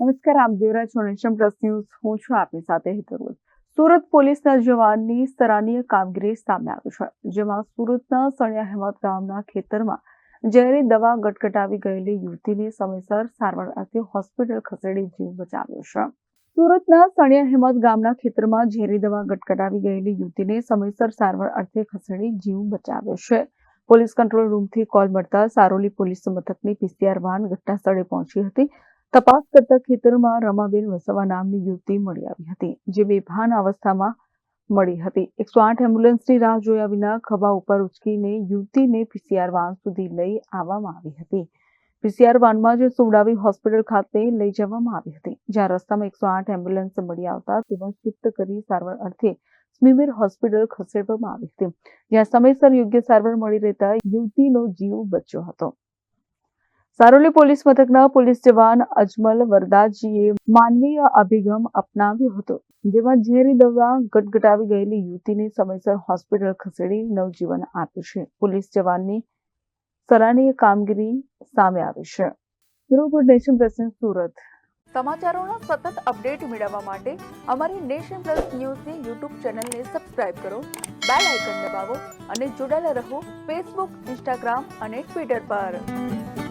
નમસ્કાર, આપ દેવરાજ છો પ્લસ ન્યૂઝ. હું છું આપની સાથે હિતરોજ સુરત પોલીસના જવાનની સરાહનીય કામગીરી સામે આવી છે. જેમાં સુરતના સણિયા હેમત ગામના ખેતરમાં ઝેરી દવા ગટગટાવી ગયેલી યુવતીને સમયસર સારવાર અર્થે હોસ્પિટલ ખસેડી જીવ બચાવ્યો છે. સુરતના સણિયા હેમત ગામના ખેતરમાં ઝેરી દવા ગટગટાવી ગયેલી યુવતીને સમયસર સારવાર અર્થે ખસેડી જીવ બચાવ્યો છે. પોલીસ કંટ્રોલ રૂમથી કોલ મળતા સારોલી પોલીસ મથકની પીસીઆર વાન ઘટના સ્થળે પહોંચી હતી. તપાસ કરતા ખેતરમાં રમાબેન વસવા નામની યુવતી મળી આવી હતી, જે બેભાન અવસ્થામાં મળી હતી. એકસો આઠ એમ્બ્યુલન્સની રાહ જોયા વિના ખભા ઉપર ઉચકીને યુવતીને પીસીઆર વાન સુધી લઈ આવવામાં આવી હતી. પીસીઆર વાનમાં જે સુવડાવી હોસ્પિટલ ખાતે લઈ જવામાં આવી હતી. જ્યાં રસ્તામાં એકસો આઠ એમ્બ્યુલન્સ મળી આવતા તેમાં શિફ્ટ કરી સારવાર અર્થે સ્મીમેર હોસ્પિટલ ખસેડવામાં આવી હતી. જ્યાં સમયસર યોગ્ય સારવાર મળી રહેતા યુવતીનો જીવ બચ્યો હતો. સારોલી પોલીસ મથકના પોલીસ જવાન અજમલ વરદાજીએ માનવીય અભિગમ અપનાવ્યો હતો, જેમાં ઝેરી દવા ગટગટાવી ગયેલી યુવતીને સમયસર હોસ્પિટલ ખસેડી નવજીવન આપ્યું છે. પોલીસ જવાનની સરાહનીય કામગીરી સામે આવી છે. બરોબર નેશન પ્રેસિડેન્ટ સુરત. સમાચારોના સતત અપડેટ મેળવવા માટે અમારી નેશન પ્લસ ન્યૂઝની યુટ્યુબ ચેનલને સબસ્ક્રાઇબ કરો, બેલ આઇકન દબાવો અને જોડાયેલા રહો ફેસબુક, ઇન્સ્ટાગ્રામ અને ટ્વિટર પર.